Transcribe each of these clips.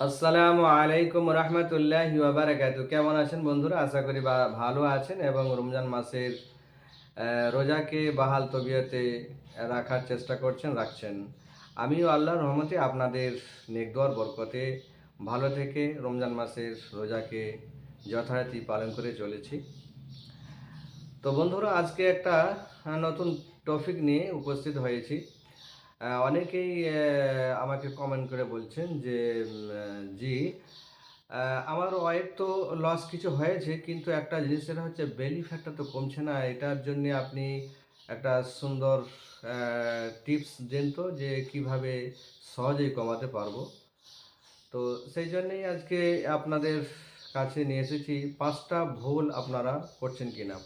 আসসালামু আলাইকুম রহমতুল্লাহ বারাকাতু। কেমন আছেন বন্ধুরা? আশা করি ভালো আছেন এবং রমজান মাসের রোজাকে বাহাল তবিয়তে রাখার চেষ্টা করছেন, রাখছেন। আমিও আল্লাহর রহমতে আপনাদের নেকদোয়ার বরকতে ভালো থেকে রমজান মাসের রোজাকে যথারীতি পালন করে চলেছি। তো বন্ধুরা, আজকে একটা নতুন টপিক নিয়ে উপস্থিত হয়েছি। অনেকেই আমাকে কমেন্ট করে বলছেন যে জি আমার ওয়েট তো লস কিছু হয়েছে, কিন্তু একটা জিনিস সেটা হচ্ছে বেলি ফ্যাটটা তো কমছে না। এটার জন্য আপনি একটা সুন্দর টিপস দেন তো যে কীভাবে সহজেই কমাতে পারব। তো সেই জন্যেই আজকে আপনাদের কাছে নিয়ে এসেছি, পাঁচটা ভুল আপনারা করছেন কিনা।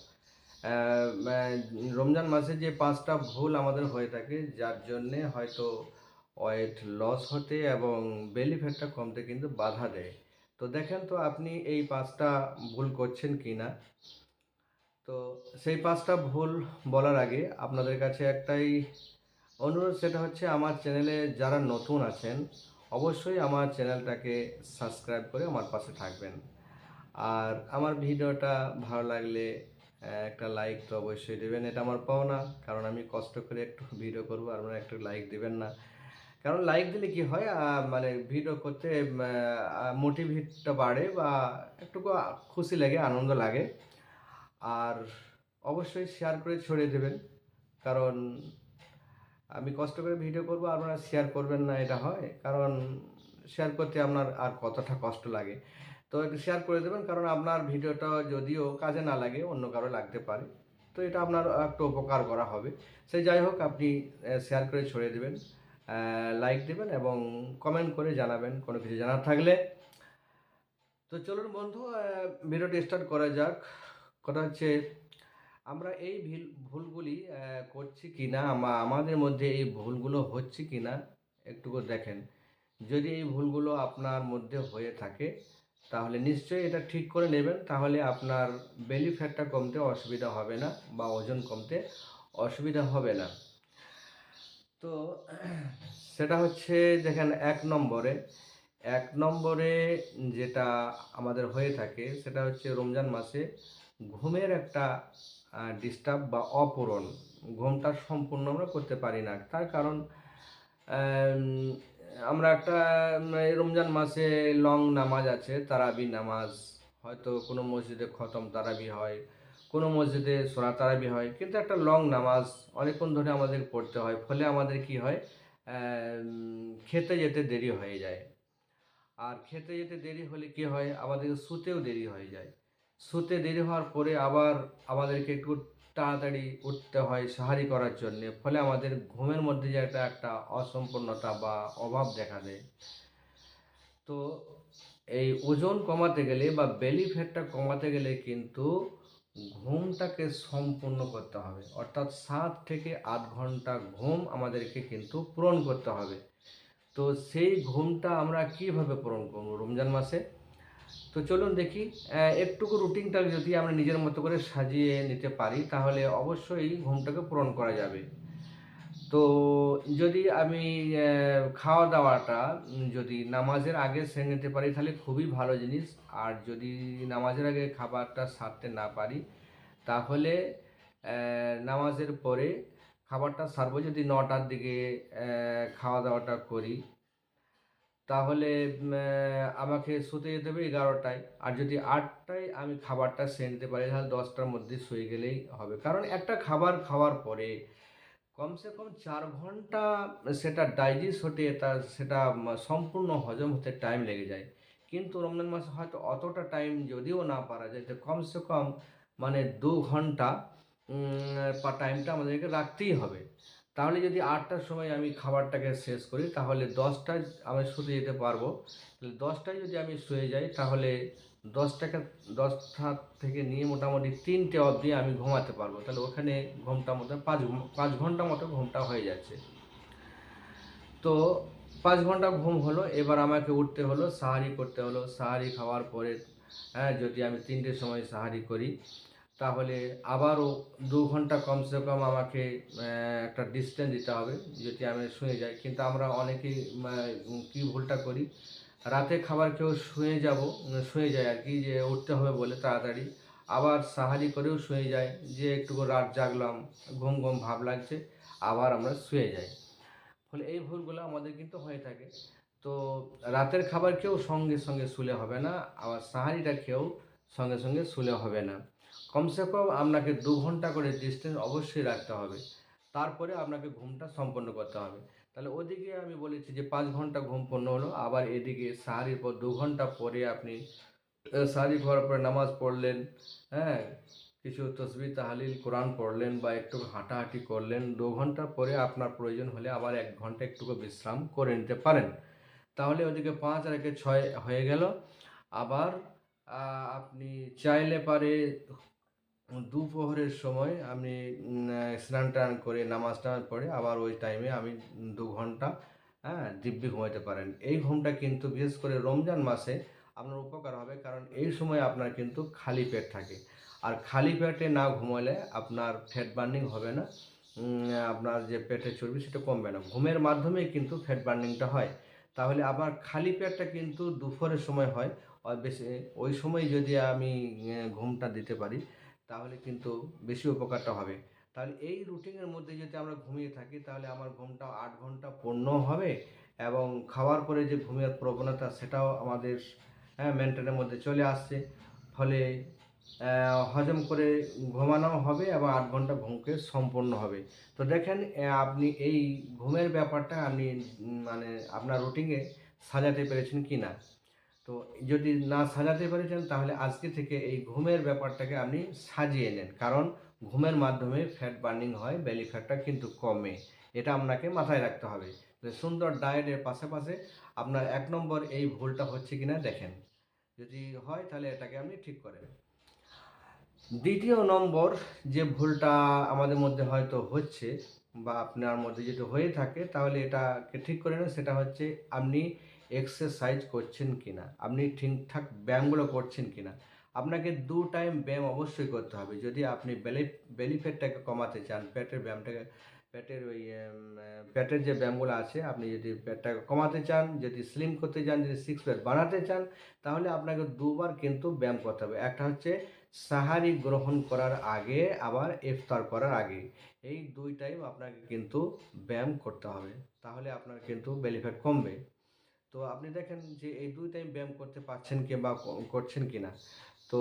রমজান মাসে যে পাঁচটা ভুল আমাদের হয়ে থাকে, যার জন্যে হয়তো ওয়েট লস হতে এবং বেলি ফ্যাটটা কমতে কিন্তু বাধা দেয়। তো দেখেন তো আপনি এই পাঁচটা ভুল করছেন কি না তো সেই পাঁচটা ভুল বলার আগে আপনাদের কাছে একটাই অনুরোধ, সেটা হচ্ছে আমার চ্যানেলে যারা নতুন আছেন, অবশ্যই আমার চ্যানেলটাকে সাবস্ক্রাইব করে আমার পাশে থাকবেন। আর আমার ভিডিওটা ভালো লাগলে একটা লাইক তো অবশ্যই দেবেন। এটা আমার পাওনা, কারণ আমি কষ্ট করে একটু ভিডিও করব আপনারা একটু লাইক দেবেন না। কারণ লাইক দিলে কি হয় মানে ভিডিও করতে মোটিভেটটা বাড়ে বা একটু খুশি লাগে, আনন্দ লাগে। আর অবশ্যই শেয়ার করে ছড়িয়ে দেবেন। কারণ আমি কষ্ট করে ভিডিও করব, আপনারা শেয়ার করবেন না, এটা হয়। কারণ শেয়ার করতে আপনার আর কতটা কষ্ট লাগে। তো একটু শেয়ার করে দেবেন, কারণ আপনার ভিডিওটা যদিও কাজে না লাগে, অন্য কারও লাগতে পারে। তো এটা আপনার একটু উপকার করা হবে। সে যাই হোক, আপনি শেয়ার করে ছড়িয়ে দেবেন লাইক দেবেন এবং কমেন্ট করে জানাবেন, কোনো কিছু জানার থাকলে। তো চলুন বন্ধু ভিডিওটি স্টার্ট করা যাক। কথা হচ্ছে, আমরা এই ভিল- ভুলগুলি করছি কি না আমাদের মধ্যে এই ভুলগুলো হচ্ছে কি না একটুকু দেখেন। যদি এই ভুলগুলো আপনার মধ্যে হয়ে থাকে তাহলে নিশ্চয়ই এটা ঠিক করে নেবেন। তাহলে আপনার বেলি ফ্যাটটা কমতে অসুবিধা হবে না বা ওজন কমতে অসুবিধা হবে না। তো সেটা হচ্ছে দেখেন এক নম্বরে এক নম্বরে যেটা আমাদের হয়ে থাকে সেটা হচ্ছে রমজান মাসে ঘুমের একটা ডিস্টার্ব বা অপূরণ। ঘুমটা সম্পূর্ণ আমরা করতে পারি না। তার কারণ আমরা একটা রমজান মাসে লং নামাজ আছে, তারাবি নামাজ। হয়তো কোনো মসজিদে খতম তারাবি হয়, কোনো মসজিদে সোনা তারাবি হয়, কিন্তু একটা লং নামাজ অনেকক্ষণ ধরে আমাদের পড়তে হয়, ফলে আমাদের কি হয় খেতে যেতে দেরি হয়ে যায়। আর খেতে যেতে দেরি হলে কি হয়, আমাদের শুতেও দেরি হয়ে যায়। শুতে দেরি হওয়ার পরে আবার আমাদেরকে একটু তাড়াতাড়ি উঠতে হয় সাহারি করার জন্যে। ফলে আমাদের ঘুমের মধ্যে যে একটা একটা অসম্পূর্ণতা বা অভাব দেখা দেয়। তো এই ওজন কমাতে গেলে বা বেলি ফ্যাটটা কমাতে গেলে কিন্তু ঘুমটাকে সম্পূর্ণ করতে হবে। অর্থাৎ সাত থেকে আট ঘণ্টা ঘুম আমাদেরকে কিন্তু পূরণ করতে হবে। তো সেই ঘুমটা আমরা কীভাবে পূরণ করব রমজান মাসে? তো চলুন দেখি একটুকু রুটিনটা যদি আমরা নিজের মতো করে সাজিয়ে নিতে পারি, তাহলে অবশ্যই ঘুমটাকে পূরণ করা যাবে। তো যদি আমি খাওয়া দাওয়াটা যদি নামাজের আগে সেরে নিতে পারি, তাহলে খুবই ভালো জিনিস। আর যদি নামাজের আগে খাবারটা সারতে না পারি, তাহলে নামাজের পরে খাবারটা সারবো। যদি নটার দিকে খাওয়া দাওয়াটা করি তাহলে আমাকে শুতে যেতে হবে এগারোটায়। আর যদি আটটায় আমি খাবারটা সেরে নিতে পারি, তাহলে দশটার মধ্যে শুয়ে গেলেই হবে। কারণ একটা খাবার খাওয়ার পরে কমসে কম চার ঘণ্টা সেটা ডাইজেস্ট হতে তা সেটা সম্পূর্ণ হজম হতে টাইম লেগে যায়। কিন্তু রমজান মাসে হয়তো অতটা টাইম যদিও না পারা যায়, তো কমসে কম মানে দু ঘণ্টা টাইমটা আমাদেরকে রাখতেই হবে। তাহলে যদি আটটার সময় আমি খাবারটাকে শেষ করি, তাহলে দশটায় আমি শুতে যেতে পারব। তাহলে দশটায় যদি আমি শুয়ে যাই, তাহলে দশটাকে, দশটা থেকে নিয়ে মোটামুটি তিনটে অবধি আমি ঘুমাতে পারব। তাহলে ওখানে ঘুমটা মতো পাঁচ পাঁচ ঘণ্টা মতো ঘুমটা হয়ে যাচ্ছে। তো পাঁচ ঘণ্টা ঘুম হলো, এবার আমাকে উঠতে হলো, সাহারি করতে হলো। সাহারি খাওয়ার পরে হ্যাঁ যদি আমি তিনটের সময় সাহারি করি তাহলে আবারও দু ঘণ্টা কমসে কম আমাকে একটা ডিস্টেন্স দিতে হবে, যদি আমি শুয়ে যাই। কিন্তু আমরা অনেকেই কি ভুলটা করি? রাতে খাবার কেউ শুয়ে যাব, শুয়ে যায় আর কি, যে উঠতে হবে বলে তাড়াতাড়ি। আবার সাহারি করেও শুয়ে যায় যে একটু রাত জাগলাম, ঘুম ঘুম ভাব লাগছে, আবার আমরা শুয়ে যাই। ফলে এই ভুলগুলো আমাদের কিন্তু হয়ে থাকে। তো রাতের খাবার খেয়েও সঙ্গে সঙ্গে শুলে হবে না, আবার সাহারিটা খেয়েও সঙ্গে সঙ্গে শুলে হবে না। কমসে কম আপনাকে দু ঘণ্টা করে ডিস্টেন্স অবশ্যই রাখতে হবে। তারপরে আপনাকে ঘুমটা সম্পন্ন করতে হবে। তাহলে ওদিকে আমি বলেছি যে পাঁচ ঘণ্টা ঘুম পূর্ণ হলো, আবার এদিকে সাহারির পর দু ঘণ্টা পরে আপনি সাহারি খাওয়ার পরে নামাজ পড়লেন হ্যাঁ কিছু তসবি তাহালিল, কোরআন পড়লেন বা একটু হাঁটাহাঁটি করলেন, দু ঘণ্টা পরে আপনার প্রয়োজন হলে আবার এক ঘণ্টা একটুকু বিশ্রাম করে নিতে পারেন। তাহলে ওদিকে পাঁচ আর একে ছয় হয়ে গেল। আবার আপনি চাইলে পারে দুপুরের সময় আমি স্নান টান করে নামাজ টান পরে আবার ওই টাইমে আমি দু ঘণ্টা হ্যাঁ দিব্যি ঘুমাইতে পারেন। এই ঘুমটা কিন্তু বিশেষ করে রমজান মাসে আপনার উপকার হবে কারণ এই সময় আপনার কিন্তু খালি পেট থাকে। আর খালি পেটে না ঘুমালে আপনার ফ্যাট বার্নিং হবে না আপনার যে পেটে চর্বি সেটা কমবে না। ঘুমের মাধ্যমেই কিন্তু ফ্যাট বার্নিংটা হয়। তাহলে আমার খালি পেটটা কিন্তু দুপুরের সময় হয় বেশি, ওই সময় যদি আমি ঘুমটা দিতে পারি তাহলে কিন্তু বেশি উপকারটা হবে। তাহলে এই রুটিনের মধ্যে যদি আমরা ঘুমিয়ে থাকি, তাহলে আমার ঘুমটা আট ঘণ্টা পূর্ণ হবে এবং খাওয়ার পরে যে ঘুমের প্রবণতা, সেটাও আমাদের হ্যাঁ মেনটেনের মধ্যে চলে আসছে। ফলে হজম করে ঘুমানো হবে এবং আট ঘণ্টা ঘুমকে সম্পূর্ণ হবে। তো দেখেন আপনি এই ঘুমের ব্যাপারটা আপনি মানে আপনার রুটিনে সাজাতে পেরেছেন কি না তো যদি না সাজাতে পেরেছেন, তাহলে আজকে থেকে এই ঘুমের ব্যাপারটাকে আপনি সাজিয়ে নেন। কারণ ঘুমের মাধ্যমে ফ্যাট বার্নিং হয় বেলি ফ্যাটটা কিন্তু কমে। এটা আপনাকে মাথায় রাখতে হবে। সুন্দর ডায়েটের পাশাপাশি আপনার এক নম্বর এই ভুলটা হচ্ছে কিনা দেখেন। যদি হয়, তাহলে এটাকে আপনি ঠিক করেন। দ্বিতীয় নম্বর যে ভুলটা আমাদের মধ্যে হয়তো হচ্ছে বা আপনার মধ্যে যদি হয়ে থাকে, তাহলে এটাকে ঠিক করে নেন। সেটা হচ্ছে আপনি এক্সারসাইজ করছেন কিনা, আপনি ঠিকঠাক ব্যায়ামগুলো করছেন কিনা, আপনাকে দু টাইম ব্যায়াম অবশ্যই করতে হবে। যদি আপনি বেলি বেলি কমাতে চান, পেটের ব্যায়ামটাকে, পেটের ওই পেটের যে ব্যায়ামগুলো আছে, আপনি যদি পেটটাকে কমাতে চান, যদি স্লিম করতে চান, যদি সিক্স প্যাক বানাতে চান, তাহলে আপনাকে দুবার কিন্তু ব্যায়াম করতে হবে। একটা হচ্ছে সাহারি গ্রহণ করার আগে, আবার ইফতার করার আগে। এই দুই টাইম আপনাকে কিন্তু ব্যায়াম করতে হবে। তাহলে আপনার কিন্তু বেলি ফ্যাট কমবে। তো আপনি দেখেন যে এই দুই টাইম ব্যায়াম করতে পারছেন কি বা করছেন কি না তো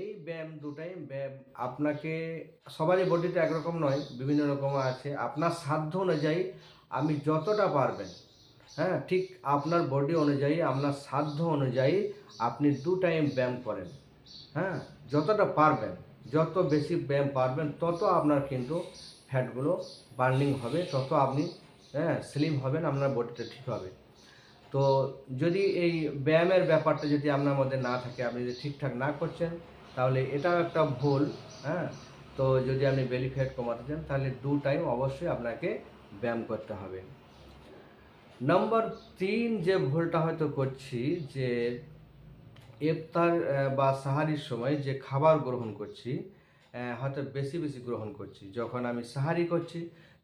এই ব্যায়াম দু টাইম ব্যায়াম আপনাকে, সবারই বডিতে একরকম নয়, বিভিন্ন রকম আছে। আপনার সাধ্য অনুযায়ী আমি যতটা পারবেন হ্যাঁ ঠিক আপনার বডি অনুযায়ী, আপনার সাধ্য অনুযায়ী আপনি দু টাইম ব্যায়াম করেন হ্যাঁ যতটা পারবেন, যত বেশি ব্যায়াম পারবেন, তত আপনার কিন্তু ফ্যাটগুলো বার্নিং হবে, তত আপনি হ্যাঁ স্লিম হবেন, আপনার বডিটা ঠিক হবে। তো যদি এই ব্যায়ামের ব্যাপারটা যদি আপনার মধ্যে না থাকে, আপনি যদি ঠিকঠাক না করছেন, তাহলে এটাও একটা ভুল হ্যাঁ? তো যদি আপনি বেলি ফ্যাট কমাতে চান, তাহলে দু টাইম অবশ্যই আপনাকে ব্যায়াম করতে হবে। নম্বর তিন যে ভুলটা হয়তো করছি, যে ইফতার বা সাহারির সময় যে খাবার গ্রহণ করছি হয়তো বেশি বেশি গ্রহণ করছি। যখন আমি সাহারি করছি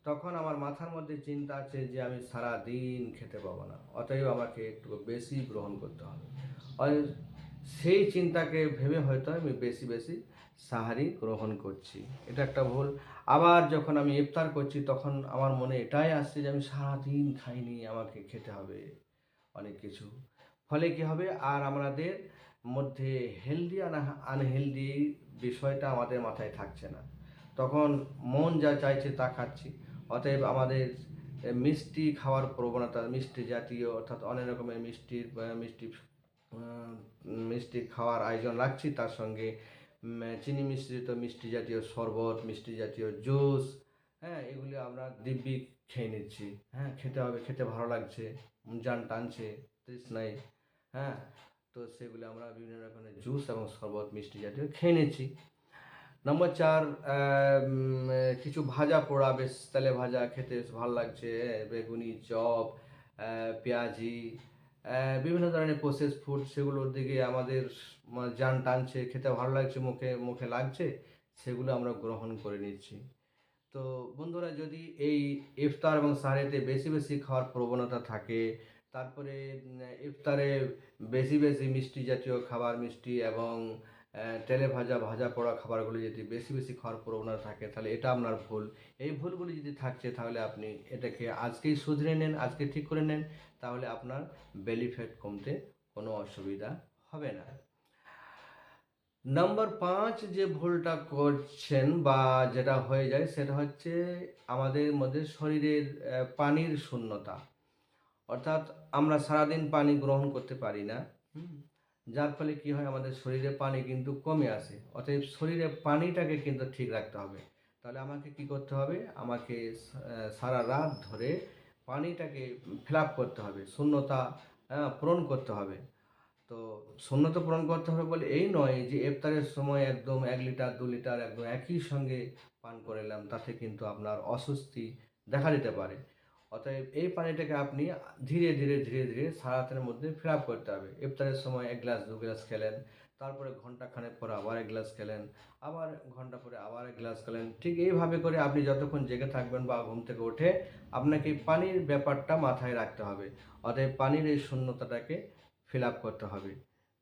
তখন আমার মাথার মধ্যে চিন্তা আছে যে আমি সারা দিন খেতে পাবো না। অতএব আমাকে একটু বেশি গ্রহণ করতে হবে। সেই চিন্তাকে ভেবে হয়তো আমি বেশি বেশি সাহারি গ্রহণ করছি। এটা একটা ভুল। আবার যখন আমি ইফতার করছি, তখন আমার মনে এটাই আসছে যে আমি সারাদিন খাইনি, আমাকে খেতে হবে অনেক কিছু। ফলে কি হবে? আর আমাদের মধ্যে হেলদি আর আনহেলদি বিষয়টা আমাদের মাথায় থাকছে না। তখন মন যা চাইছে তা খাচ্ছি। অতএব আমাদের মিষ্টি খাওয়ার প্রবণতা, মিষ্টি জাতীয়, অর্থাৎ অনেক রকমের মিষ্টির মিষ্টি মিষ্টি খাওয়ার আয়োজন রাখছি তার সঙ্গে চিনি মিশ্রিত মিষ্টি জাতীয় শরবত, মিষ্টি জাতীয় জুস হ্যাঁ এগুলি আমরা দিব্যি খেয়ে নিচ্ছি। হ্যাঁ খেতে হবে, খেতে ভালো লাগছে, জান টানছে, তৃষ্ণায় হ্যাঁ তো সেগুলি আমরা বিভিন্ন রকমের জুস এবং শরবত মিষ্টি জাতীয় খেয়ে নিচ্ছি। নম্বর চার কিছু ভাজা পোড়া, বেশ তেলে ভাজা খেতে বেশ ভালো লাগছে বেগুনি, চপ পেঁয়াজি বিভিন্ন ধরনের প্রসেস ফুড সেগুলোর দিকে আমাদের যান টানছে, খেতে ভালো লাগছে, মুখে মুখে লাগছে, সেগুলো আমরা গ্রহণ করে নিচ্ছি। তো বন্ধুরা, যদি এই ইফতার এবং সাহারিতে বেশি বেশি খাওয়ার প্রবণতা থাকে, তারপরে ইফতারে বেশি বেশি মিষ্টি জাতীয় খাবার, মিষ্টি এবং তেলে ভাজা ভাজা পড়া খাবারগুলো যদি বেশি বেশি খাওয়ার প্রবণতা থাকে, তাহলে এটা আপনার ভুল। এই ভুলগুলি যদি থাকছে, তাহলে আপনি এটাকে আজকেই শুধরে নেন, আজকে ঠিক করে নেন, তাহলে আপনার বেলি ফ্যাট কমতে কোনো অসুবিধা হবে না। নাম্বার পাঁচ যে ভুলটা করছেন বা যেটা হয়ে যায়, সেটা হচ্ছে আমাদের মধ্যে শরীরের পানির শূন্যতা। অর্থাৎ আমরা সারাদিন পানি গ্রহণ করতে পারি না। যার ফলে কি হয়, আমাদের শরীরে পানি কিন্তু কমে আসে। অতএব শরীরে পানিটাকে কিন্তু ঠিক রাখতে হবে। তাহলে আমাকে কি করতে হবে? আমাকে সারা রাত ধরে পানিটাকে ফিল করতে হবে। শূন্যতা পূরণ করতে হবে। তো শূন্যতা পূরণ করতে হবে বলে এই নয় যে ইফতারের সময় একদম এক লিটার, দু লিটার একদম একই সঙ্গে পান করে নিলাম তাতে কিন্তু আপনার অস্বস্তি দেখা দিতে পারে। অতএব এই পানিটাকে আপনি ধীরে ধীরে ধীরে ধীরে সারাতের মধ্যে ফিল আপ করতে হবে। ইফতারের সময় এক গ্লাস, দু গ্লাস খেলেন, তারপরে ঘণ্টা খানেক পরে আবার এক গ্লাস খেলেন, আবার ঘণ্টা পরে আবার এক গ্লাস খেলেন। ঠিক এইভাবে করে আপনি যতক্ষণ জেগে থাকবেন বা ঘুম থেকে উঠে, আপনাকে পানির ব্যাপারটা মাথায় রাখতে হবে। অতএব পানির এই শূন্যতাটাকে ফিল আপ করতে হবে।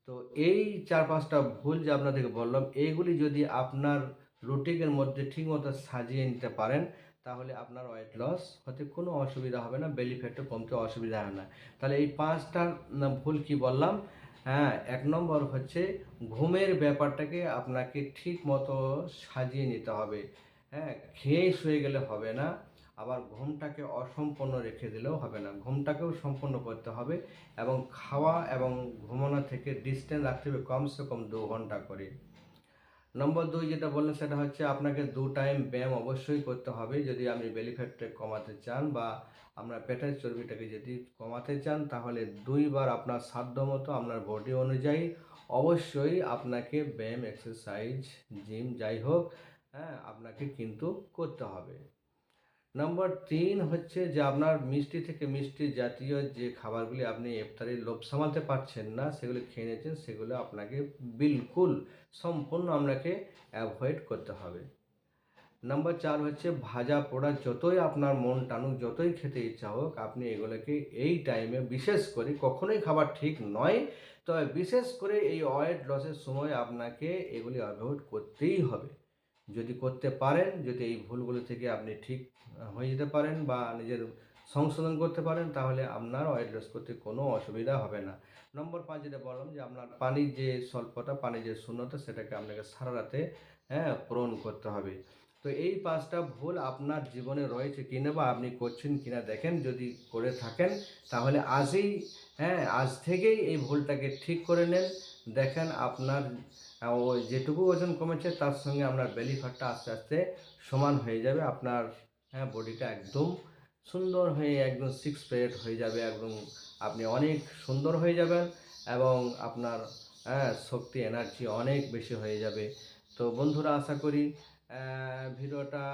তো এই চার পাঁচটা ভুল যে আপনাদেরকে বললাম এইগুলি যদি আপনার রুটিনের মধ্যে ঠিকমতো সাজিয়ে নিতে পারেন তাহলে আপনার ওয়েট লস হতে কোনো অসুবিধা হবে না বেলি ফ্যাটও কমতে অসুবিধা হবে না। তাহলে এই পাঁচটা ভুল কি বললাম? হ্যাঁ এক নম্বর হচ্ছে ঘুমের ব্যাপারটাকে আপনাকে ঠিক মতো সাজিয়ে নিতে হবে। হ্যাঁ খেয়েই শুয়ে গেলে হবে না, আবার ঘুমটাকে অসম্পূর্ণ রেখে দিলেও হবে না। ঘুমটাকেও সম্পূর্ণ করতে হবে এবং খাওয়া এবং ঘুমানো থেকে ডিস্টেন্স রাখতে হবে কমসে কম দু ঘণ্টা করে। নম্বর দুই যেটা বললেন, সেটা হচ্ছে আপনাকে দু টাইম ব্যায়াম অবশ্যই করতে হবে। যদি আপনি বেলি ফ্যাটটা কমাতে চান বা আপনার পেটের চর্বিটাকে যদি কমাতে চান, তাহলে দুইবার আপনার সাধ্য মতো আপনার বডি অনুযায়ী অবশ্যই আপনাকে ব্যায়াম এক্সারসাইজ জিম যাই হোক হ্যাঁ আপনাকে কিন্তু করতে হবে। নম্বর তিন হচ্ছে যে আপনার মিষ্টি থেকে মিষ্টি জাতীয় যে খাবারগুলি আপনি ইফতারে লোভ সামালতে পারছেন না, সেগুলি খেয়ে নিয়েছেন, সেগুলো আপনাকে বিলকুল সম্পূর্ণ আপনাকে অ্যাভয়েড করতে হবে। নাম্বার চার হচ্ছে ভাজা পোড়া যতই আপনার মন টানুক, যতই খেতে ইচ্ছা হোক, আপনি এগুলোকে এই টাইমে বিশেষ করে কখনোই খাবার ঠিক নয়, তবে বিশেষ করে এই ওয়েট লসের সময় আপনাকে এগুলি অ্যাভয়েড করতেই হবে। যদি করতে পারেন, যদি এই ভুলগুলো থেকে আপনি ঠিক হয়ে যেতে পারেন বা নিজের সংশোধন করতে পারেন, তাহলে আপনার ওয়েট লস করতে কোনো অসুবিধা হবে না। নম্বর পাঁচ যেটা বললাম যে আপনার পানির যে স্বল্পতা, পানির যে শূন্যতা, সেটাকে আপনাকে সারা রাতে হ্যাঁ পূরণ করতে হবে। তো এই পাঁচটা ভুল আপনার জীবনে রয়েছে কিনা বা আপনি করছেন কিনা দেখেন, যদি করে থাকেন, তাহলে আজই হ্যাঁ আজ থেকেই এই ভুলটাকে ঠিক করে নেন। দেখেন আপনার ওই যেটুকু ওজন কমেছে, তার সঙ্গে আপনার বেলি ফ্যাটটা আস্তে আস্তে সমান হয়ে যাবে। আপনার হ্যাঁ বডিটা একদম সুন্দর হয়ে, একদম সিক্স প্যাকেট হয়ে যাবে, একদম আপনি অনেক সুন্দর হয়ে যাবেন এবং আপনার হ্যাঁ শক্তি এনার্জি অনেক বেশি হয়ে যাবে। তো বন্ধুরা, আশা করি ভিডিওটা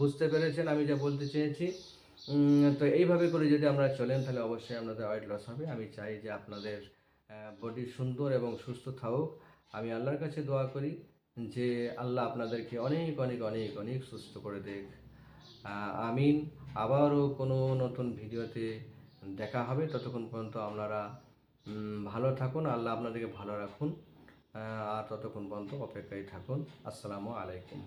বুঝতে পেরেছেন আমি যা বলতে চেয়েছি। তো এইভাবে করে যদি আমরা চলেন, তাহলে অবশ্যই আপনাদের ওয়েট লস হবে। আমি চাই যে আপনাদের বডি সুন্দর এবং সুস্থ থাকুক। আমি আল্লাহর কাছে দোয়া করি যে আল্লাহ আপনাদেরকে অনেক অনেক অনেক অনেক সুস্থ করে দেখ। আমিন। আবারও কোনো নতুন ভিডিওতে দেখা হবে। ততক্ষণ পর্যন্ত আপনারা ভালো থাকুন। আল্লাহ আপনাদেরকে ভালো রাখুন। আর ততক্ষণ পর্যন্ত অপেক্ষায় থাকুন। আসসালামু আলাইকুম।